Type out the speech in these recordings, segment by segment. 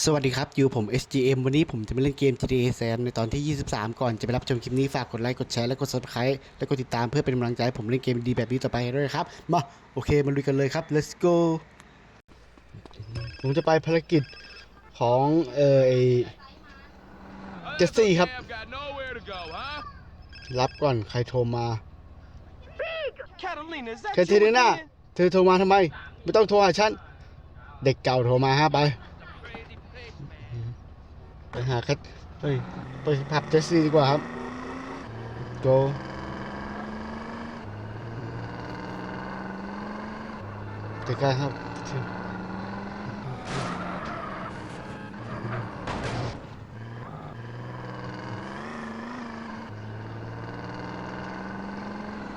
สวัสดีครับ อยู่ผม SGM วันนี้ผมจะมาเล่นเกม GTA San ในตอนที่ 23 ก่อนจะไปรับชมคลิปนี้ ฝากกดไลค์ กดแชร์ และกด subscribe และกดติดตามเพื่อเป็นกำลังใจให้ผมเล่นเกมดีแบบนี้ต่อไปด้วยครับ มา โอเค มาลุยกันเลยครับ let's go ผมจะไปภารกิจของ เออไอ Jesse ครับ Damn, got nowhere to go, huh? รับก่อน ใครโทรมา Catalina, is that แคทเธอรีนาเธอโทรมาทำไม ไม่ต้องโทรหาฉัน เด็กเก่าโทรมาฮะไป ไปหาแคทเฮ้ยไปผับเจสซี่ดีกว่าครับ go ใกล้ๆครับ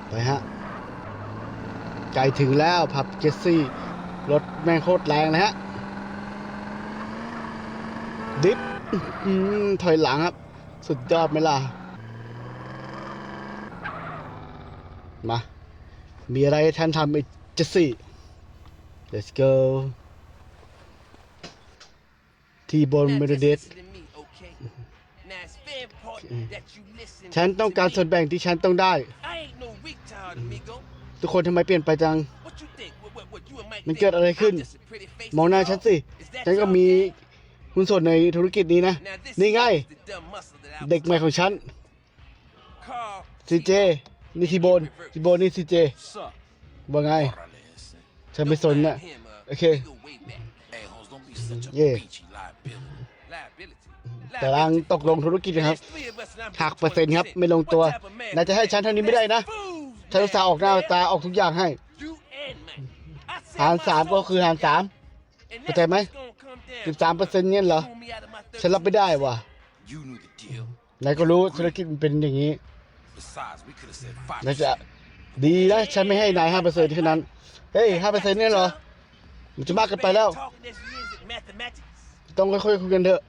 ไปฮะไกลถึงแล้วผับเจสซี่ รถแม่งโคตรแรงเลยฮะ ดิฟ ถอยหลังครับ สุดยอดไหมล่ะ มา มีอะไรให้ท่านทำไอ้เจสซี่ let's go ที่บนเมโลเดสฉันต้องการส่วนแบ่งที่ฉันต้องได้ ทุกคนทำไมเปลี่ยนไปจัง มันเกิดอะไรขึ้น มองหน้าฉันสิ ฉันก็มี หุ้นส่วนในธุรกิจนี้นะ นี่ไง เด็กใหม่ของฉันซีเจนี่ทีโบนทีโบนนี่ซีเจ Sup? ว่าไง ฉันไม่สนน่ะโอเค A-holes, don't be such a Yeah. beachy liability. แต่รังตกลงธุรกิจนะครับหักเปอร์เซ็นต์ครับ ไม่ลงตัวน่าจะให้ฉันเท่านี้ไม่ได้นะ ฉันอุตส่าห์ออกหน้าตาออกทุกอย่างให้ หารสามก็คือหารสามเข้าใจไหม สิบสามเปอร์เซ็นต์เนี่ยเหรอ ฉันรับไม่ได้ว่ะ You knew the deal. นายก็รู้ธุรกิจมันเป็นอย่างนี้ Besides, we could have said five. น่าจะดีนะฉันไม่ให้นายห้าเปอร์เซ็นต์แค่นั้น เฮ้ยห้าเปอร์เซ็นต์เนี่ยเหรอ มันจะมากเกินไปแล้ว ต้องค่อยๆคุยกันเถอะ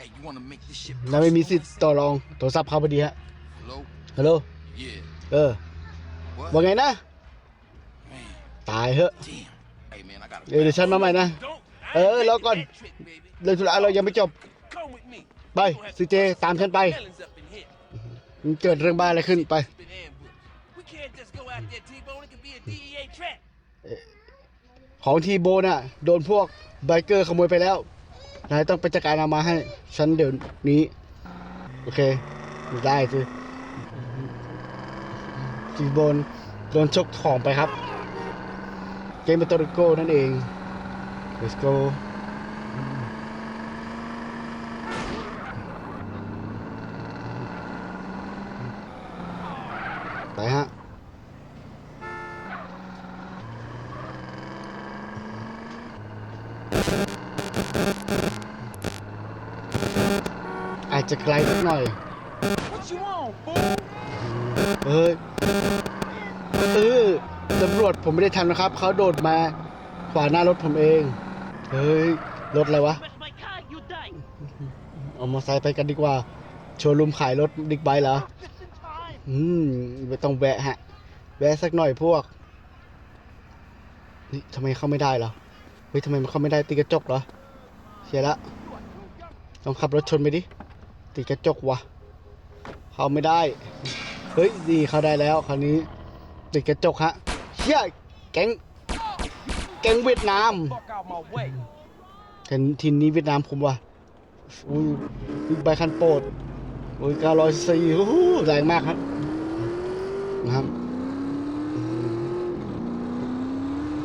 Hey, you wanna make this shit นายไม่มีสิทธิ์ต่อรองโทรศัพท์เขาพอดีฮะ Hello? ฮัลโหล Yeah. เออ What? ว่าไงนะ Man, ตายเหอะ damn. Hey, man, I gotta. เดี๋ยวเดี๋ยวฉันมาใหม่นะ เออรอก่อนเรื่องธุระเรายังไม่จบ ไปซีเจตามฉันไป มันเกิดเรื่องบ้าอะไรขึ้นไป ของทีโบน่ะ โดนพวกไบเกอร์ขโมยไปแล้ว นายต้องไปจัดการเอามาให้ ฉันเดี๋ยวนี้ โอเค ได้สิทีโบนโดนชกของไปครับ เกมเปโตริโกนั่นเอง let's go ไปฮะอาจจะไกลสักหน่อย What you want, fool? เอ้ยเออตำรวจผมไม่ได้ทำนะครับ เขาโดดมาขวางหน้ารถผมเอง เฮ้ย รถอะไรวะ เอามอเตอร์ไซค์ไปกันดีกว่า โชว์รูมขายรถบิ๊กไบค์เหรอ อืมไม่ต้องแวะฮะ แวะสักหน่อยพวก นี่ทำไมเข้าไม่ได้เหรอ เฮ้ยทำไมมันเข้าไม่ได้ติดกระจกเหรอ เสียละต้องขับรถชนไปดิติดกระจกวะเข้าไม่ได้ เฮ้ยดีเข้าได้แล้วคราวนี้ติดกระจกฮะเฮียแก๊ง แกงเวียดนามเห็นทีมนี้เวียดนามคุมว่ะอุ้ยบิ๊กไบคันโปรดโอ้ย904โอ้โหแรงมากครับนะครับ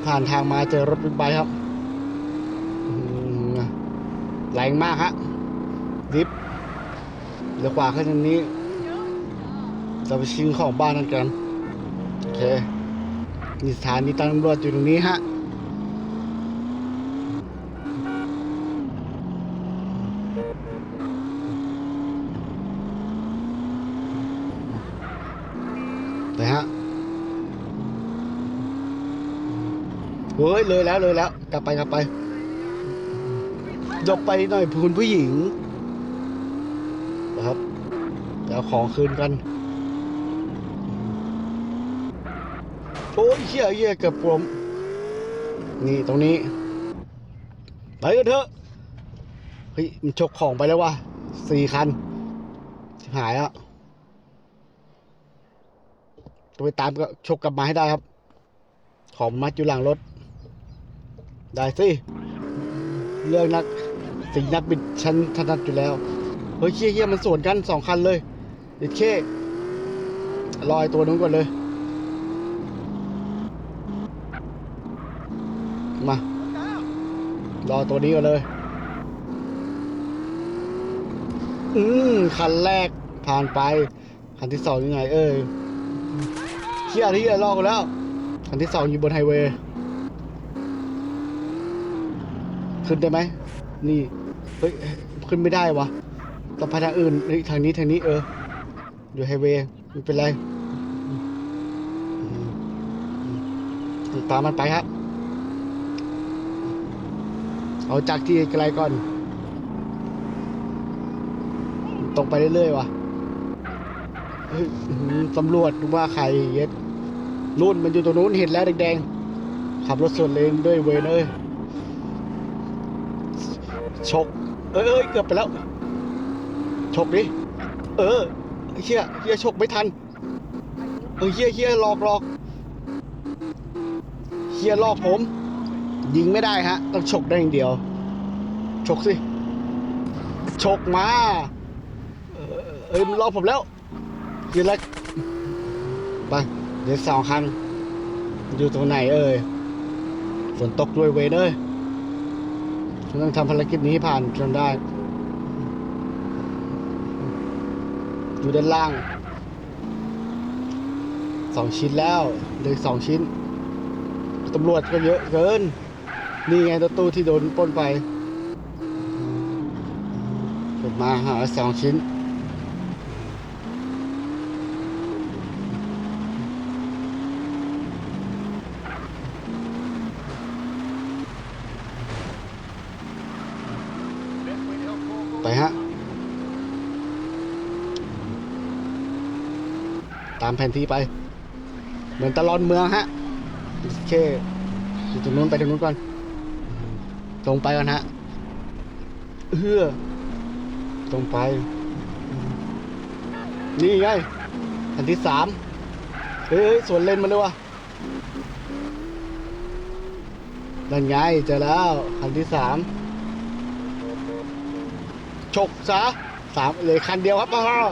ผ่านทางมาเจอรถบิ๊กไบค์ครับแรงมากฮะดิฟเลี้ยวขวาขึ้นทางนี้ จะไปชิงของบ้านนั่นกัน โอเคนี่สถานีตำรวจอยู่ตรงนี้ฮะ ไปฮะเฮ้ยเลยแล้วเลยแล้ว กลับไปกลับไปยกไปหน่อยคุณผู้หญิงนะครับเดี๋ยวเอาของคืนกันโอ้ยเหี้ยเหี้ยเกือบปลมนี่ตรงนี้ไปกันเถอะเฮ้ยมันฉกของไปแล้วว่ะสี่คันหายแล้ว ต้องไปตามก็ฉกกลับมาให้ได้ครับ ของมัดอยู่หลังรถ ได้สิ เรื่องนักสิงนักบิดฉันถนัดอยู่แล้ว เฮ้ยเชี่ยเชี่ยมันสวนกันสองคันเลยด็ดเช่รอยตัวนู้นก่อนเลย มารอตัวนี้ก่อนเลย อืมคันแรกผ่านไป คันที่สองยังไง เอ้ย เชี่ยที่รอกันแล้วคันที่สองอยู่บนไฮเวย์ขึ้นได้ไหม นี่ เฮ้ย ขึ้นไม่ได้วะต้องไปทางอื่นเฮ้ยทางนี้ทางนี้เออ อยู่ไฮเวย์ไม่เป็นไรตามมันไปครับเอาจากที่ไกลก่อน ตรงไปเรื่อยๆว่ะ ตำรวจว่าใครเย็ดนู่นมันอยู่ตรงนู้นเห็นแล้วแดงๆ ขับรถสวนเลนด้วยเวยเอ้ยชก เอ้ยเกือบไปแล้ว ชกดิ เออเฮียเฮียชกไม่ทัน เออเฮียเฮียหลอกหลอกเฮียหลอกผม ยิงไม่ได้ฮะ ต้องฉกได้อย่างเดียวฉกสิฉกมา เออเอ้ยมันรอผมแล้ว ยืนแล้วไปเดี๋ยวสองคัน อยู่ตรงไหนเอ่ยฝนตกด้วยเวยเอ้ยฉันต้องทำภารกิจนี้ผ่านจนได้ อยู่ด้านล่าง สองชิ้นแล้วเหลยสองชิ้น ตำรวจก็เยอะเกิน นี่ไงตัวตู้ที่โดนปล้นไปเก็บมาหาสองชิ้นามแผนที่ไป เหมือนตลอนเมืองฮะโอเคอยู่ตรงนู้นไปตรงนู้นก่อนตรงไปก่อนฮะเฮือตรงไป นี่ไงอันที่สามเฮ้ยสวนเลนมาเลยวะนั่นไงเจอแล้วคันที่สามฉกซะสามเลยคันเดียวครับอ้าว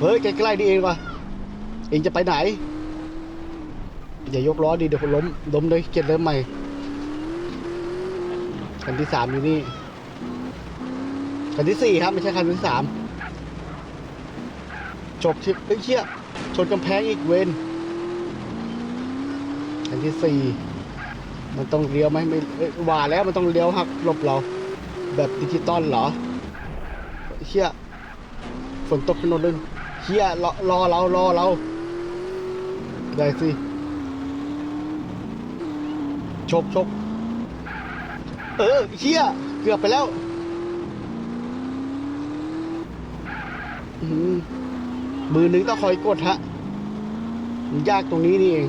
เฮ้ยใกล้ๆนี่เองวะ เองจะไปไหน อย่ายกล้อดิเดี๋ยวผมล้ม ล้มเลยเกียรเริ่มใหม่คันที่สามอยู่นี่คันที่สี่ครับ ไม่ใช่คันที่สามจบชิปเฮ้ยเชี่ยชนกำแพงอีกเวนคันที่สี่มันต้องเลี้ยวไหมไม่เอ้ยว่าแล้วมันต้องเลี้ยวหักหลบเรา แบบดิจิตอลเหรอเชี่ยฝนตกถนนเลยเชี่ยรอรอเรารอเรา ได้สิ ชกชกเออเฮียเกือบไปแล้วมือหนึ่งต้องคอยกดฮะ มันยากตรงนี้นี่เอง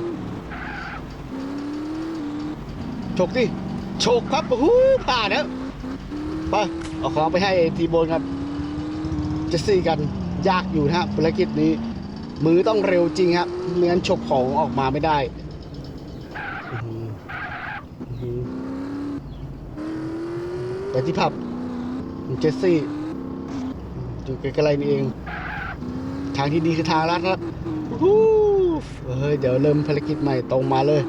ฉกดิฉกครับโอ้ผ่านแล้วไปเอาของไปให้ทีโบนครับ จะซี่กันยากอยู่นะฮะภารกิจนี้ มือต้องเร็วจริงครับไม่งั้นฉกของออกมาไม่ได้ไปที่ผับเจสซี่อยู่ใกล้ๆนี่เอง ทางที่ดีคือทางลัดครับฮู้เฮ้ยเดี๋ยวเริ่มภารกิจใหม่ตรงมาเลย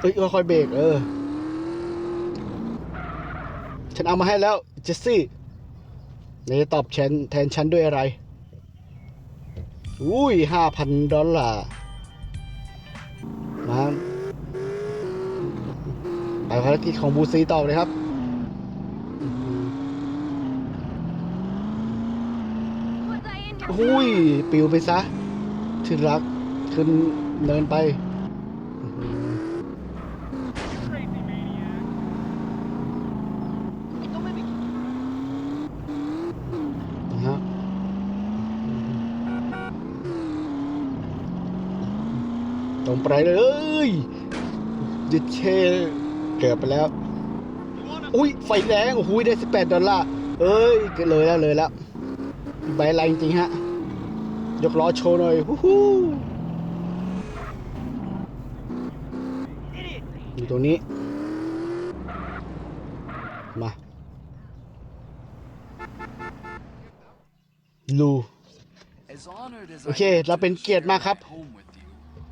เอ้ยค่อยเบรกเออ ฉันเอามาให้แล้วเจสซี่นายตอบแทนแทนฉันด้วยอะไร อุ้ยห้าพันดอลลาร์มาไปภารกิจของบูซีต่อเลยครับอุ้ย ปิวไปซะที่รักขึ้นเนินไป ตรงไปเลยยึดเชเกือบไปแล้ว อุ้ยไฟแรงโอ้โหได้สิบแปดดอลลาร์เอ้ยเลยแล้วเลยแล้วใบอะไรจริงฮะ ยกล้อโชว์หน่อยฮู้ฮู้อยู่ตรงนี้ มา ลู โอเค เราเป็นเกียรติมากครับ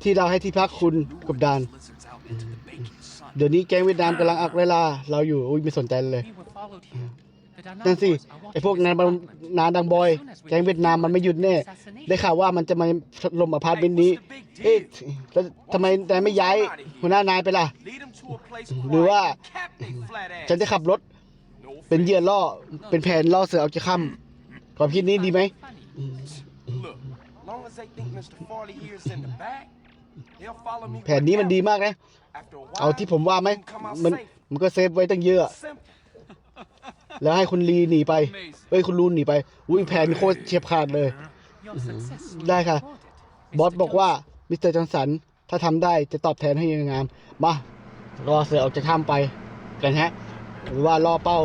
ที่เราให้ที่พักคุณกับดาน lizards out into the baking sun. เดี๋ยวนี้แก๊งเวียดนามกำลังอักเวลาเราอยู่อุ้ยไม่สนใจเลย We were followed here. The Danang นั่นสิ boys are ไอพวก watching นาย this บ spot. นาดังบอย แก๊งเวียดนามมันไม่หยุดแน่ ได้ข่าวว่ามันจะมาถล่มอพาร์ตเมนต์นี้ เอ๊ะแล้วทำไมนายไม่ย้ายหัวหน้านายไปล่ะ Lead them to a place หรือว่า quiet and cap they flat ass. ฉันจะขับรถ No เป็นเหยื่อล่อ เป็นแผนล่อเสือเอาจะค่ำความคิดนี้ดีไหม Look, long as they think Mr. Farley here is in the back, they'll follow me แผนนี้มันดีมากนะ After a while, เอาที่ผมว่าไหม you can come out มัน safe. มันก็เซฟไว้ตั้งเยอะ Simple. แล้วให้คุณลีหนีไปเอ้ยคุณลูนหนีไปอุ้ยแผนโคตรเฉียบขาดเลย Your success will ได้ be ค่ะ rewarded. บอส Mr. บอกว่า Johnson. มิสเตอร์จอห์นสัน ถ้าทำได้จะตอบแทนให้อยังงามมารอเสือออกจากถ้ำไปกันฮะ หรือว่าล่อเป้า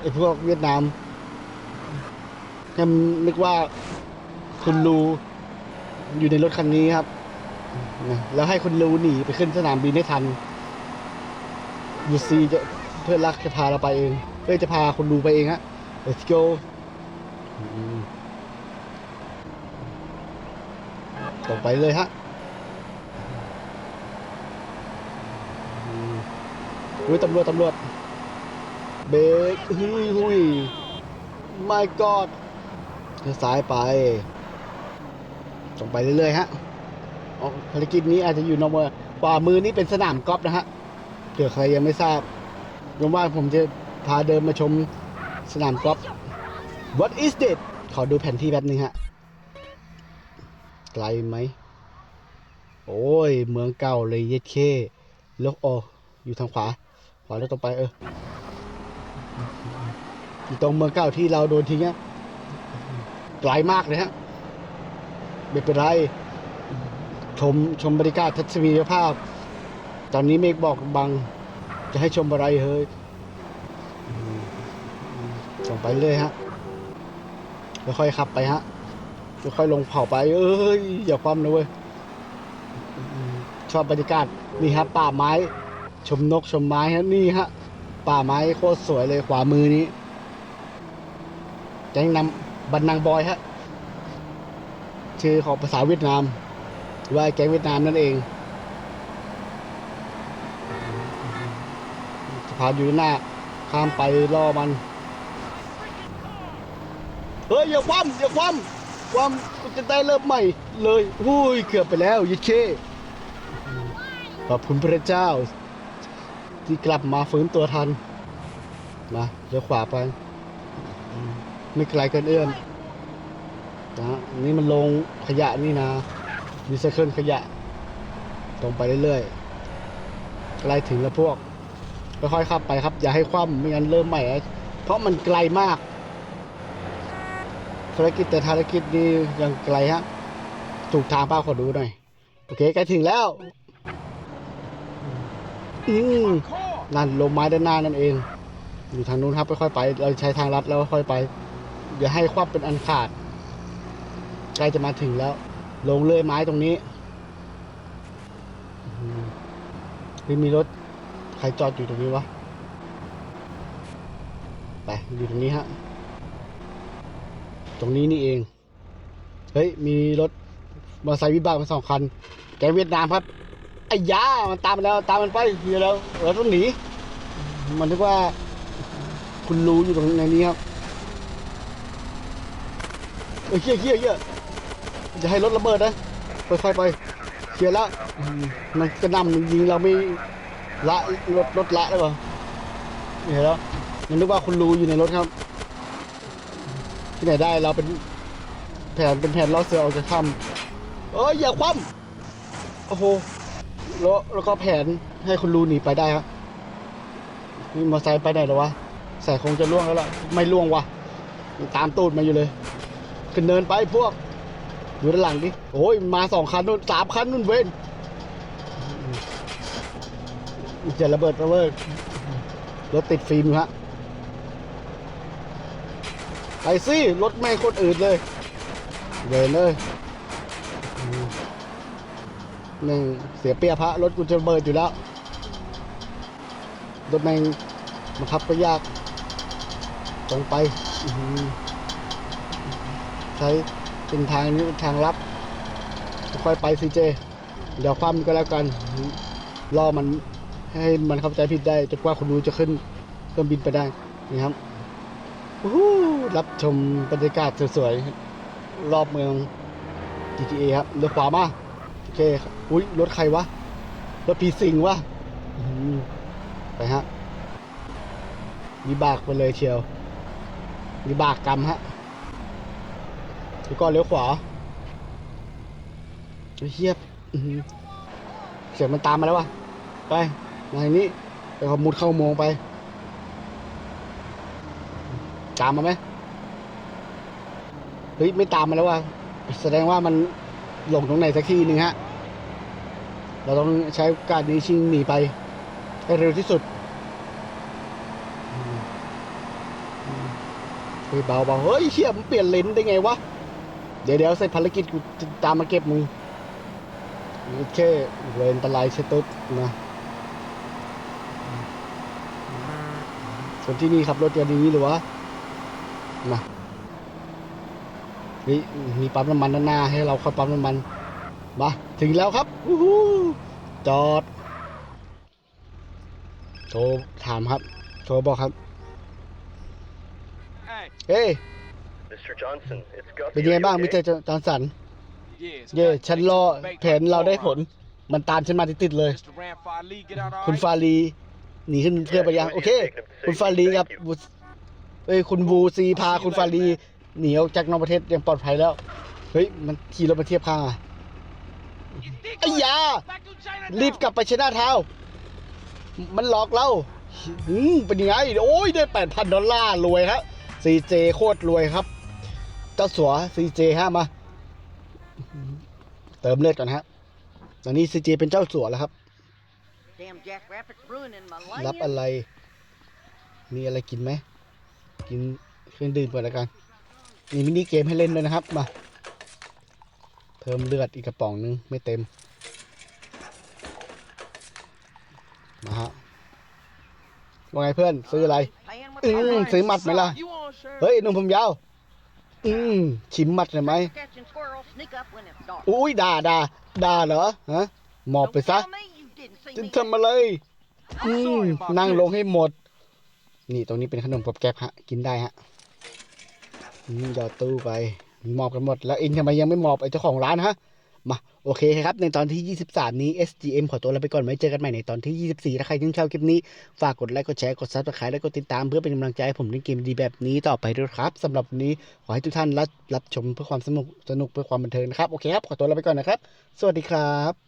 ไอ้พวกเวียดนามยังนึกว่าคุณลูอยู่ในรถคันนี้ครับ นะแล้วให้คุณลูหนีไปขึ้นสนามบินให้ทันยูซีจะเพื่อนรักจะพาเราไปเองเพื่อจะพาคุณลูไปเองฮะ let's go ตรงไปเลยฮะอุ้ยตำรวจตำรวจเบรกหุยหุยไม่กอดเลี้ยวซ้ายไปตรงไปเรื่อยๆฮะ ภารกิจนี้อาจจะอยู่นอกเมืองขวามือนี่เป็นสนามกอล์ฟนะฮะเผื่อใครยังไม่ทราบยังว่าผมจะพาเดินมาชมสนามกอล์ฟ What is this ขอดูแผนที่แป๊บนึงฮะ ไกลไหม โอ้ย เมืองเก่าเลยเย็ดเคล้วโออยู่ทางขวา ขวาแล้วตรงไปเอออยู่ตรงเมืองเก่าที่เราโดนทิ้งอะไกลมากเลยฮะ ไม่เป็นไร ชมชมบรรยากาศทัศนียภาพ ตอนนี้เมฆบอกบัง จะให้ชมอะไรเฮ้ยส่งไปเรื่อยฮะค่อยๆขับไปฮะค่อยๆลงเผาไป เอ้ยอย่าคว่ำนะเว้ยชอบบรรยากาศนี่ครับป่าไม้ ชมนกชมไม้ฮะนี่ฮะ ป่าไม้โคตรสวยเลยขวามือนี้แก๊งนำบันนางบอยฮะชื่อของภาษาเวียดนาม ว่าแก๊งเวียดนามนั่นเองสะพานอยู่ด้านหน้า ข้ามไปล่อมัน เฮ้ย อย่าคว่ำอย่าคว่ำคว่ำกูจะได้เริ่มใหม่ เลยอุ้ยเกือบไปแล้วยิเช่ขอบคุณพระเจ้า ที่กลับมาฟื้นตัวทัน มาเลี้ยวขวาไป ไม่ไกลเกินเอื้อมนะนี่มันลงขยะนี่นะ รีไซเคิลขยะ ตรงไปเรื่อยๆใกล้ถึงแล้วพวก ค่อยๆขับไปครับ อย่าให้คว่ำไม่งั้นเริ่มใหม่ เพราะมันไกลมากภารกิจแต่ภารกิจนี้ยังไกลฮะ ถูกทางป้าขอดูหน่อย โอเคใกล้ถึงแล้ว อืมนั่นลงไม้ด้านหน้านั่นเอง อยู่ทางนู้นครับค่อยๆไป เราใช้ทางลัดแล้วค่อยไป อย่าให้ควับเป็นอันขาด ใกล้จะมาถึงแล้ว ลงเลื่อยไม้ตรงนี้อืมเฮ้ยมีรถ ใครจอดอยู่ตรงนี้วะ ไป อยู่ตรงนี้ฮะ ตรงนี้นี่เอง เฮ้ย มีรถมอเตอร์ไซค์วิบากมาสองคัน แกเวียดนามครับไอ้ยา มันตามมาแล้ว ตามมันไปเดี๋ยวเราเราต้องหนี มันนึกว่า คุณรู้อยู่ตรงในนี้ครับเอ้ยเฮี้ยเฮี้ยเฮี้ย จะให้รถระเบิดนะค่อยๆไปเคลียร์แล้วอืมมันกระหนำยิงเราไม่ละรถรถละเลยเปล่าเห็นแล้วมันนึกว่าคุณรู้อยู่ในรถครับ ที่ไหนได้เราเป็นแผนเป็นแผนล่อเสือออกจากถ้ำเอ้ยอย่าคว่ำโอ้โหแล้วแล้วก็แผนให้คุณรูหนีไปได้ครับนี่มอเตอร์ไซค์ไปไหนแล้ววะใส่คงจะล่วงแล้วล่ะไม่ล่วงวะตามตูดมาอยู่เลยขึ้นเนินไปพวก อยู่ด้านหลังดิโอ้ยมาสองคันนู่นสามคันนู่นเว้นจะระเบิดระเบิดรถติดฟิล์มฮะไปสิรถแม่งโคตรอืดเลยเดินเลยอืมแม่งเสียเปรียพระรถกูจะระเบิดอยู่แล้วรถแม่งบังคับก็ยากตรงไปใช้ เป็นทางนี้เป็นทางลับค่อยไปสิเจ เดี๋ยวความก็แล้วกันรอมันให้มันเข้าใจผิดได้จนกว่าคนดูจะขึ้นเครื่องบินไปได้นี่ครับอู้หูรับชมบรรยากาศสวยๆรอบเมือง GTA ครับเลี้ยวขวามาโอเคอุ้ยรถใครวะรถพีสิงวะไปฮะวิบากไปเลยเชียววิบากกรรมฮะ แล้วก็เลี้ยวขวาเฮียบเสียงมันตามมาแล้ววะไปมาทางนี้ไปขมุดเข้าอุโมงไป ตามมาไหมเฮ้ยไม่ตามมาแล้วว่ะแสดงว่ามันหลงตรงไหนสักที่หนึ่งฮะ เราต้องใช้กาสนี้ชิงหนีไปให้เร็วที่สุดเฮ้ยเบาเบาเฮ้ยเชี่ยมันเปลี่ยนเลนได้ไงวะ ดี๋ยวเดี๋ยวเสร็จภารกิจกูจะตามมาเก็บมึงโอเคเวรอันตรายเชดตุ๊ดนะส่วนที่นี่ขับรถกันอย่างนี้หรือวะมาเฮ้ยมีปั๊มน้ำมันด้านหน้าให้เราเข้าปั๊มน้ำมันมาถึงแล้วครับอู้หูจอด โทรถามครับ โทรบอกครับ Hey, เฮ้ย Mr. Johnson, it's Guppy. เป็นยังไง Are you บ้าง okay? มิสเตอร์จอห์นสัน yeah, it's เย่ got ฉัน takes รอ to debate แผนเราได้ผล forearm. มันตามฉันมาติดๆเลย Mr. Ram Farley, get out all คุณ right? ฟาลีหนีขึ้นเพื่อนไปยัง โอเค คุณฟาลีกับบูเอ้ย คุณบูซีพาคุณฟาลีหนีออกจากนอกประเทศอย่างปลอดภัยแล้ว เฮ้ย มันขี่รถมาเทียบข้างอะไอ้ยา Back to China รีบกลับไปชนะเท้ามันหลอกเราอืมเป็นยังไง โอ้ย ได้แปดพันดอลลาร์ รวยครับซีเจโคตรรวยครับ เจ้าสัวซีเจฮะมา เติมเลือดก่อนฮะตอนนี้ซีเจเป็นเจ้าสัวแล้วครับ Damn jackrabbits ruining my รับ land. อะไร มีอะไรกินไหม กินเครื่องดื่มก่อนแล้วกัน มีมินิเกมให้เล่นด้วยนะครับ มา เพิ่มเลือดอีกกระป๋องนึง ไม่เต็ม มาฮะว่าไงเพื่อนซื้ออะไร Paying with อื my ม life. ซื้อหมัดไหมล่ะ You on, sir? เฮ้ยหนุ่มผมยาว อืมชิมมัดหน่อยไหม อุ้ยด่าด่าด่าเหรอฮะหมอบไปซะจะทำอะไรอืมนั่งลงให้หมด นี่ตรงนี้เป็นขนมกับแก๊บฮะ กินได้ฮะอืมยอดตู้ไปมอบกันหมดแล้วเองทำไมยังไม่มอบไอ้เจ้าของร้านฮะ โอเคครับ ในตอนที่ 23 นี้ SGM ขอตัวลาไปก่อนไว้เจอกันใหม่ในตอนที่ 24 ถ้าใครที่ชอบคลิปนี้ ฝากกดไลค์กดแชร์กดซับสไครต์และกดติดตามเพื่อเป็นกำลังใจให้ผมเล่นเกมดีแบบนี้ต่อไปด้วยครับสำหรับวันนี้ขอให้ทุกท่านรับรับชมเพื่อความสนุกสนุกเพื่อความบันเทิงนะครับ โอเคครับ ขอตัวลาไปก่อนนะครับ สวัสดีครับ